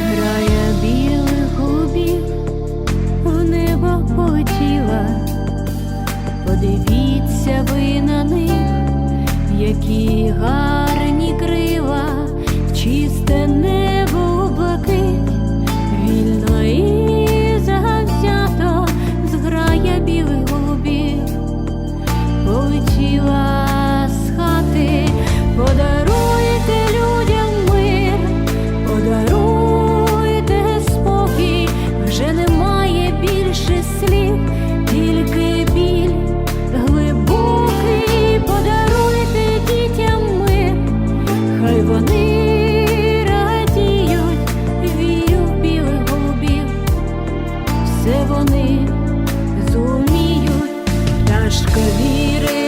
грає білих губів, в небо полетіла, подивіться ви на них, які гарні. все вони зуміють, пташка віри.